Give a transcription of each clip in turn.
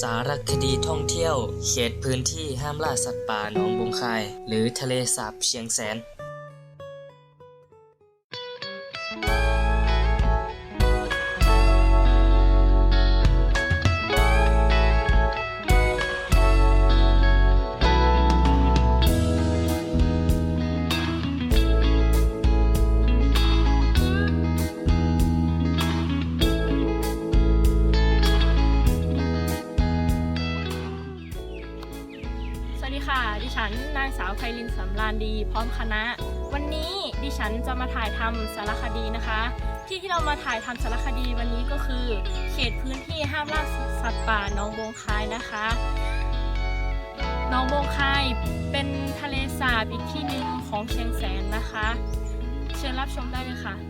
สารคดีท่องเที่ยว เขตพื้นที่ห้ามล่าสัตว์ป่าหนองบงคาย หรือทะเลสาบเชียงแสน ฉันนางสาวไพลินสำรานดีพร้อมคณะ วันนี้ดิฉันจะมาถ่ายทำสารคดีนะคะ ที่ที่เรามาถ่ายทำสารคดีวันนี้ก็คือ เขตพื้นที่ห้ามล่าสัตว์ป่าหนองบงคายนะคะหนองบงคายเป็นทะเลสาบอีกที่หนึ่งของเชียงแสนนะคะ เชิญรับชมได้เลยค่ะ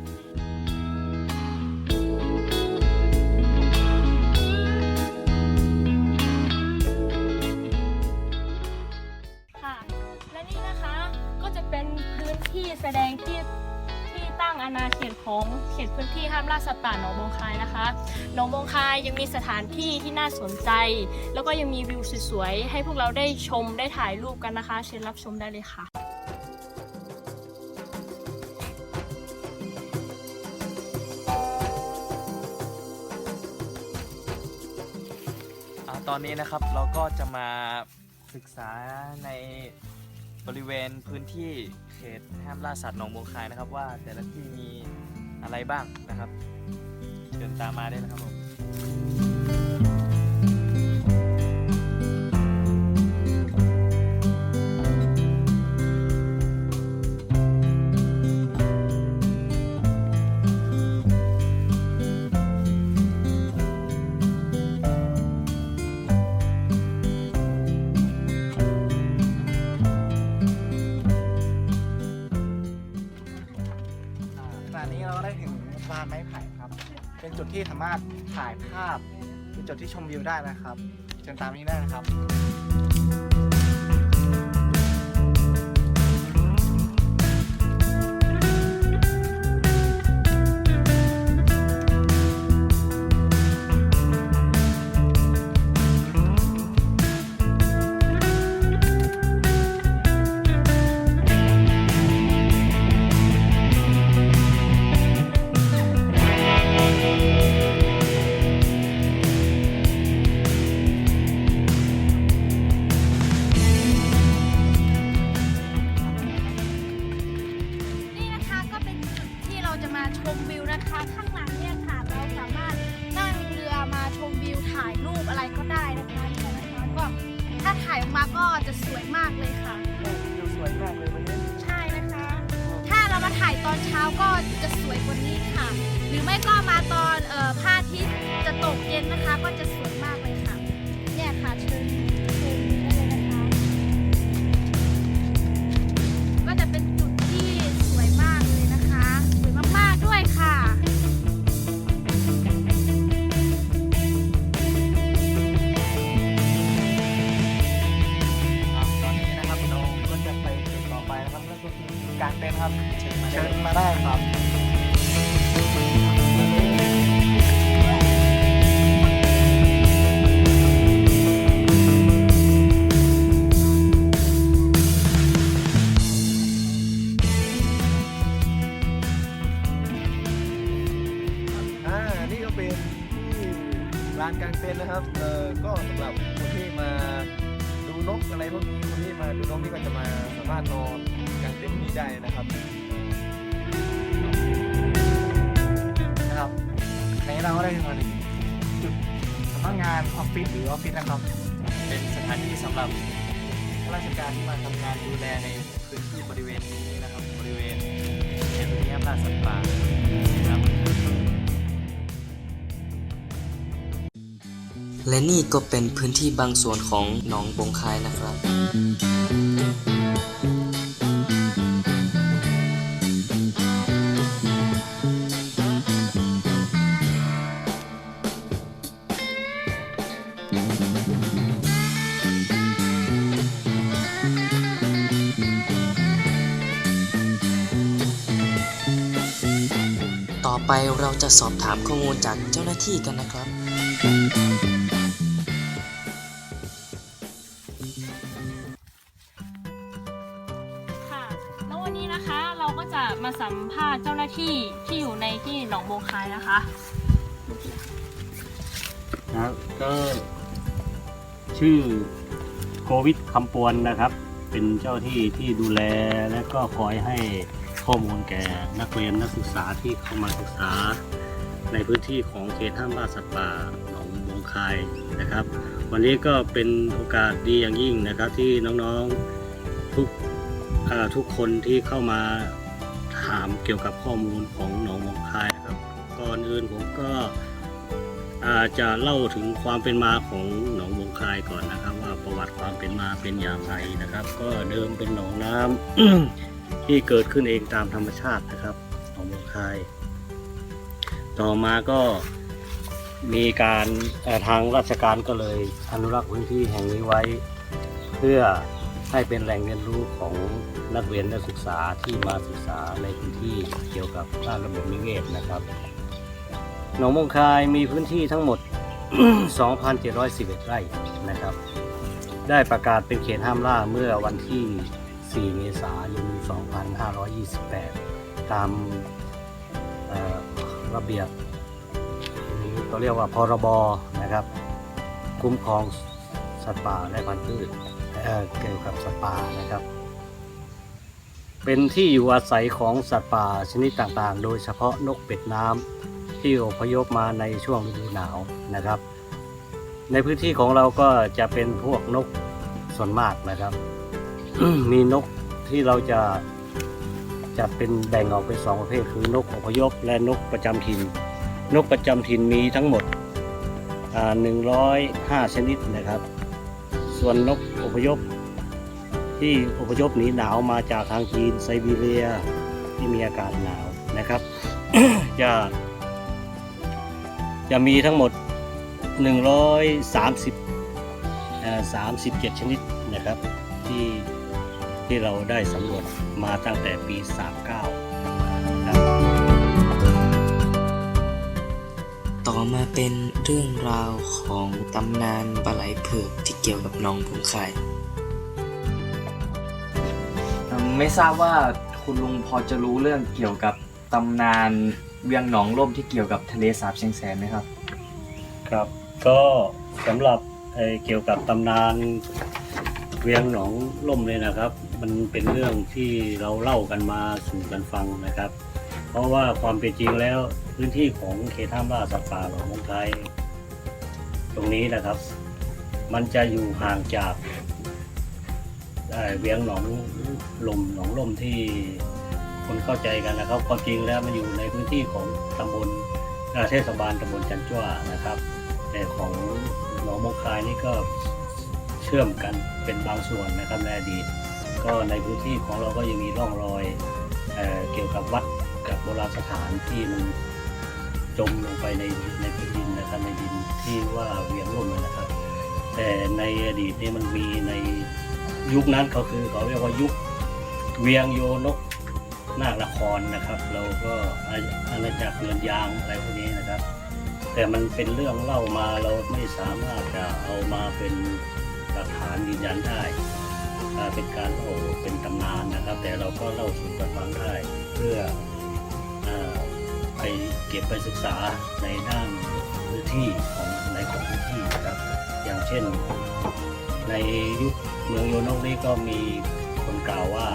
แสดงที่ที่ตั้งอาณาเขตของเขตพื้นที่ห้ามล่าสัตว์ป่าหนองบงคายนะคะหนองบงคายยังมีสถานที่ที่น่าสนใจ แล้วก็ยังมีวิวสวยๆให้พวกเราได้ชมได้ถ่ายรูปกันนะคะ เชิญรับชมได้เลยค่ะตอนนี้นะครับเราก็จะมาศึกษาใน บริเวณพื้นที่เขตห้ามล่าสัตว์หนองบัวคายนะครับ ว่าแต่ละที่มีอะไรบ้างนะครับเชิญตามมาได้นะครับผม เป็นจุดที่สามารถถ่ายภาพเป็นจุดที่ชมวิวได้นะครับเชิญตามนี้ได้นะครับ กมาก็จะสวยมากเลยค่ะวิวสวยมากเลยวันนี้ใช่นะคะ ถ้าเรามาถ่ายตอนเช้าก็จะสวยกว่านี้ค่ะ หรือไม่ก็มาตอนเอ่อพระอาทิตย์จะตกเย็นนะคะก็จะสวย เชิญมาเชิญมาได้ครับ นกอะไรพวกนี้คนที่มาดูนกนี่ก็จะมาสามารถนอนกลางเต็นท์นี้ได้นะครับนะครับในนี้เราก็ได้มาถึงจุดสำนักงานออฟฟิศหรือออฟฟิศนะครับ เป็นสถานที่สำหรับข้าราชการที่มาทำงานดูแลในพื้นที่บริเวณนี้นะครับ บริเวณเขตพื้นที่ห้ามล่าสัตว์ป่านะครับ และนี่ก็เป็นพื้นที่บางส่วนของหนองบงคายนะครับ ต่อไปเราจะสอบถามข้อมูลจากเจ้าหน้าที่กันนะครับ ค่ะ แล้ววันนี้นะคะเราก็จะมาสัมภาษณ์เจ้าหน้าที่ที่อยู่ในที่หนองบงคายนะคะ ครับก็ชื่อโควิดคำปวนนะครับ เป็นเจ้าที่ที่ดูแลและก็คอยให้ข้อมูลแก่นักเรียนนักศึกษาที่เข้ามาศึกษา ในพื้นที่ของเขตห้ามล่าสัตว์ป่าหนองบงคายนะครับ วันนี้ก็เป็นโอกาสดีอย่างยิ่งนะครับที่น้องๆทุกทุกคนที่เข้ามาถามเกี่ยวกับข้อมูลของหนองบงคายนะครับก่อนอื่นผมก็อาจะเล่าถึงความเป็นมาของหนองบงคายก่อนนะครับ ว่าประวัติความเป็นมาเป็นอย่างไรนะครับ ก็เดิมเป็นหนองน้ำที่เกิดขึ้นเองตามธรรมชาตินะครับหนองบงคาย ต่อมาก็ มีการทางราชการก็เลยอนุรักษ์พื้นที่แห่งนี้ไว้ เพื่อให้เป็นแหล่งเรียนรู้ของนักเรียนนักศึกษาที่มาศึกษาในพื้นที่เกี่ยวกับด้านระบบนิเวศนะครับหนองมงคายมีพื้นที่ทั้งหมด 2,711 ไร่นะครับ ได้ประกาศเป็นเขตห้ามล่าเมื่อวันที่ 4 เมษายน 2528 ตามระเบียบ หรือเขาเรียกว่าพรบนะครับ คุ้มครองสัตว์ป่าและพันธุ์พืชเเกี่ยวกับสัตว์ป่านะครับ เป็นที่อยู่อาศัยของสัตว์ป่าชนิดต่างๆ โดยเฉพาะนกเป็ดน้ำที่อพยพมาในช่วงฤดูหนาวนะครับ ในพื้นที่ของเราก็จะเป็นพวกนกส่วนมากนะครับ มีนกที่เราจะจะเป็นแบ่งออกเป็นสองประเภทคือนกอพยพและนกประจำถิ่น นกประจำถิ่นมีทั้งหมดหนึ่งร้อยห้าชนิดนะครับ ส่วนนกอพยพ ที่อพยพหนีหนาวมาจากทางจีนไซบีเรียที่มีอากาศหนาวนะครับ จะจะมีทั้งหมด 130 37 ชนิดนะครับที่ที่เราได้สำรวจมาตั้งแต่ปี 39 ต่อมาเป็นเรื่องราวของตำนานปลาไหลเผือกที่เกี่ยวกับหน้องบุงคายเอิ่มไม่ทราบว่าคุณลุงพอจะรู้เรื่องเกี่ยวกับตำนานเวียงหนองล่มที่เกี่ยวกับทะเลสาบเชียงแสนไหมครับ ครับก็สำหรับเอ่อเกี่ยวกับตำนานเวียงหนองล่มเลยนะครับ มันเป็นเรื่องที่เราเล่ากันมาสู่กันฟังนะครับ เพราะว่าความเป็นจริงแล้ว พื้นที่ของเขตห้ามล่าสัตว์ป่าหนองมงคายตรงนี้นะครับ มันจะอยู่ห่างจากเอ่อเวียงหนองลมหนองลมที่คนเข้าใจกันนะครับความจริงแล้วมันอยู่ในพื้นที่ของตำบลเทศบาลตำบลจันจ้วนะครับ แต่ของหนองมงคายนี่ก็เชื่อมกันเป็นบางส่วนนะครับในอดีต ก็ในพื้นที่ของเราก็ยังมีร่องรอยเอ่อเกี่ยวกับวัดกับโบราณสถานที่มัน จมลงไปในในพื้นดินนะครับในดินที่ว่าเวียงล่มนะครับ แต่ในอดีตนี่มันมีในยุคนั้นเขาคือเขาเรียกว่ายุคเวียงโยนกนาคนครนะครับ เราก็อาณาจักรเงินยางอะไรพวกนี้นะครับ แต่มันเป็นเรื่องเล่ามาเราไม่สามารถจะเอามาเป็นหลักฐานยืนยันได้เป็นการเล่าเป็นตำนานนะครับ แต่เราก็เล่าสู่กันฟังได้เพื่อ ไปเก็บไปศึกษาในด้านพื้นที่ของในของพื้นที่นะครับ อย่างเช่น ในยุคเมืองโยนกนี้ก็มีคนกล่าวว่า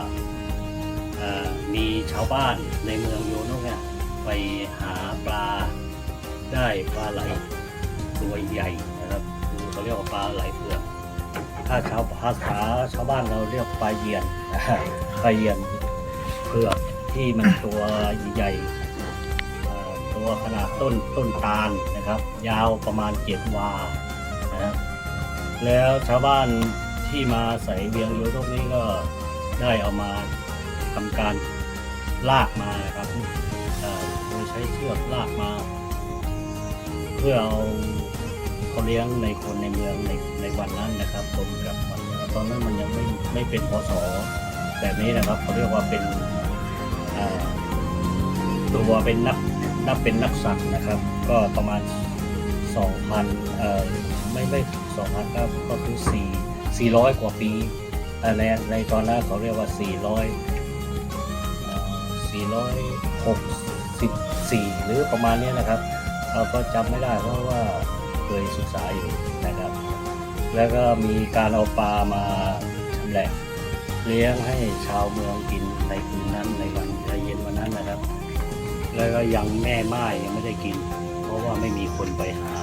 มีชาวบ้านในเมืองโยนกเนี่ยไปหาปลาได้ปลาไหลตัวใหญ่นะครับคือเขาเรียกว่าปลาไหลเผือกถ้าชาวภาษาชาวบ้านเราเรียกปลาเหยียนปลาเหยียนเผือกที่มันตัวใหญ่ ตัวขนาดต้นต้นตาลนะครับ ยาวประมาณเจ็ดวานะครับแล้วชาวบ้านที่มาใส่เวียงโยนกนี้ก็ได้เอามาทำการลากมานะครับโดยใช้เชือกลากมา เพื่อเอาเขาเลี้ยงในคนในเมืองในในวันนั้นนะครับตรงกับวันตอนนั้นมันยังไม่ไม่เป็นพศแบบนี้นะครับเขาเรียกว่าเป็นตัวเป็นนับ นับเป็นนักสัตว์นะครับ ก็ประมาณ 2,000เอ่อไม่ไม่2,000ครับก็คือ4 400 กว่าปีแต่ในในตอนนั้นเขาเรียกว่า 400เอ่อ464 หรือประมาณนี้นะครับ เราก็จำไม่ได้เพราะว่าเคยศึกษาอยู่นะครับ แล้วก็มีการเอาปลามาชำแหละเลี้ยงให้ชาวเมืองกินในคืนนั้นในวันเย็นวันนั้นนะครับ แล้วก็ยังแม่ไม้ยังไม่ได้กิน เพราะว่าไม่มีคนไปหา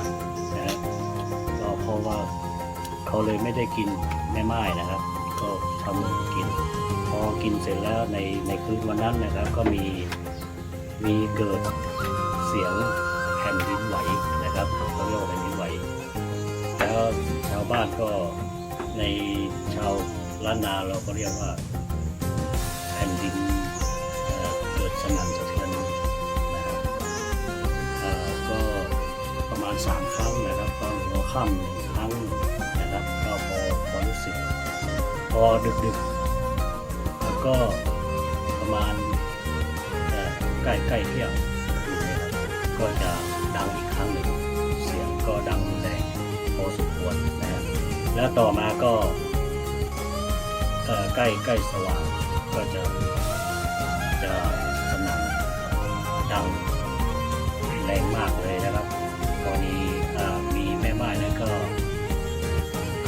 นะก็เพราะว่าเขาเลยไม่ได้กินแม่ไม้นะครับ ก็ทำกิน พอกินเสร็จแล้วในในคืนวันนั้นนะครับ ก็มีมีเกิดเสียงแผ่นดินไหวนะครับเขาเรียกว่าแผ่นดินไหว แล้วชาวบ้านก็ในชาวล้านนาเราก็เรียกว่าแผ่นดิน สามครั้งนะครับตอนหัวค่ำหนึ่งครั้งนะครับก็พอพอรู้สึกพอดึกๆแล้วก็ประมาณใกล้ใกล้เที่ยงก็จะดังอีกครั้งหนึ่งเสียงก็ดังแรงพอสมควรนะครับแล้วต่อมาก็ใกล้ใกล้สว่างก็จะจะสนั่นดังแรงมากเลยนะครับ อนนี้มีแม่ไม้นั้นก็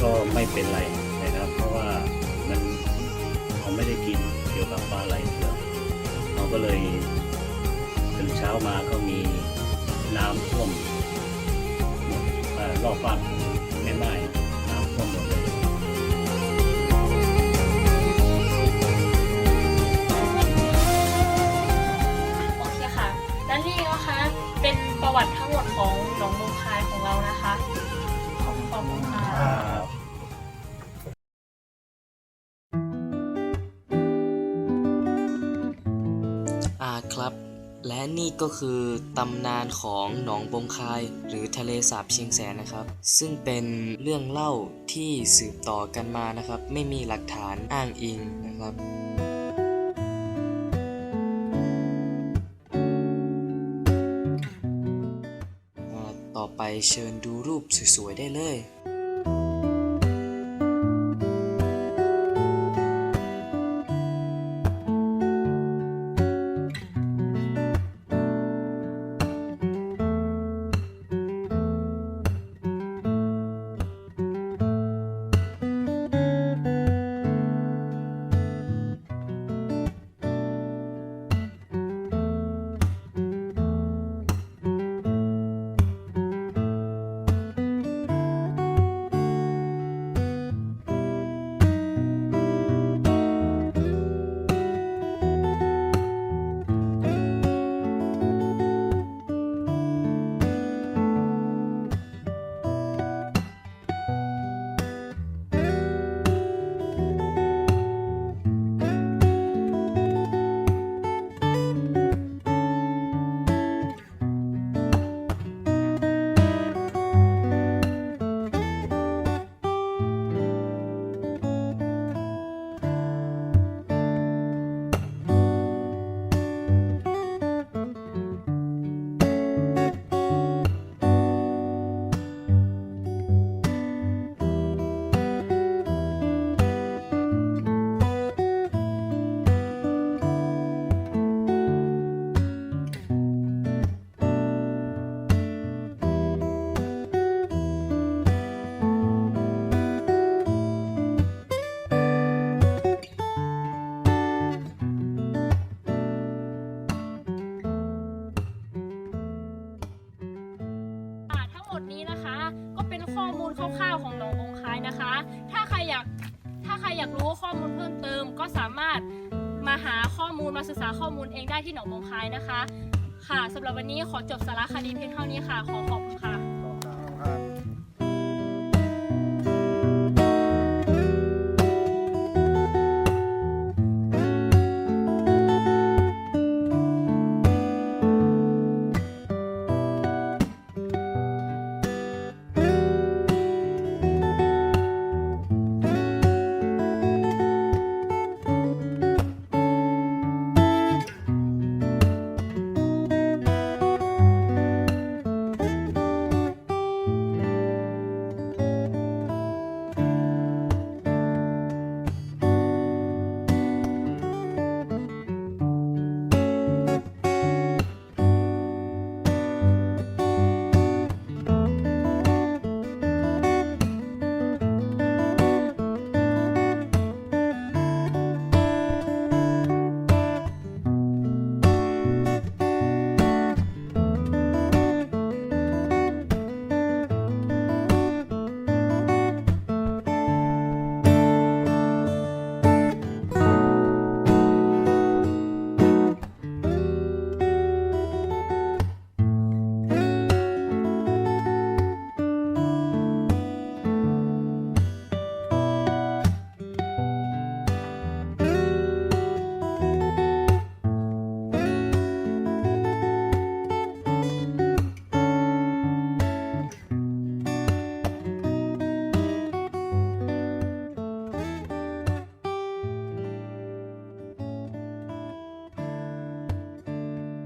ก็ไม่เป็นไรนะครับ เพราะว่ามันเขาไม่ได้กินเกี่ยวกับปลาไหลเผือกเขาก็เลยตื่นเช้ามาก็มีน้ำท่วมรอบบ้านแม่ไม้น้ ประวัติทั้งหมดของหนองมงคายของเรานะคะ ขอบคุณขอบคุณค่ะอ่าครับ และนี่ก็คือตำนานของหนองบงคาย หรือทะเลสาบเชียงแสนนะครับ ซึ่งเป็นเรื่องเล่าที่สืบต่อกันมานะครับ ไม่มีหลักฐานอ้างอิงนะครับ เชิญดูรูปสวยๆได้เลย อยากถ้าใครอยากรู้ข้อมูลเพิ่มเติม ก็สามารถมาหาข้อมูลมาศึกษาข้อมูลเองได้ที่หนองบงคายนะคะ ค่ะสำหรับวันนี้ขอจบสารคดีเพียงเท่านี้ค่ะขอขอบ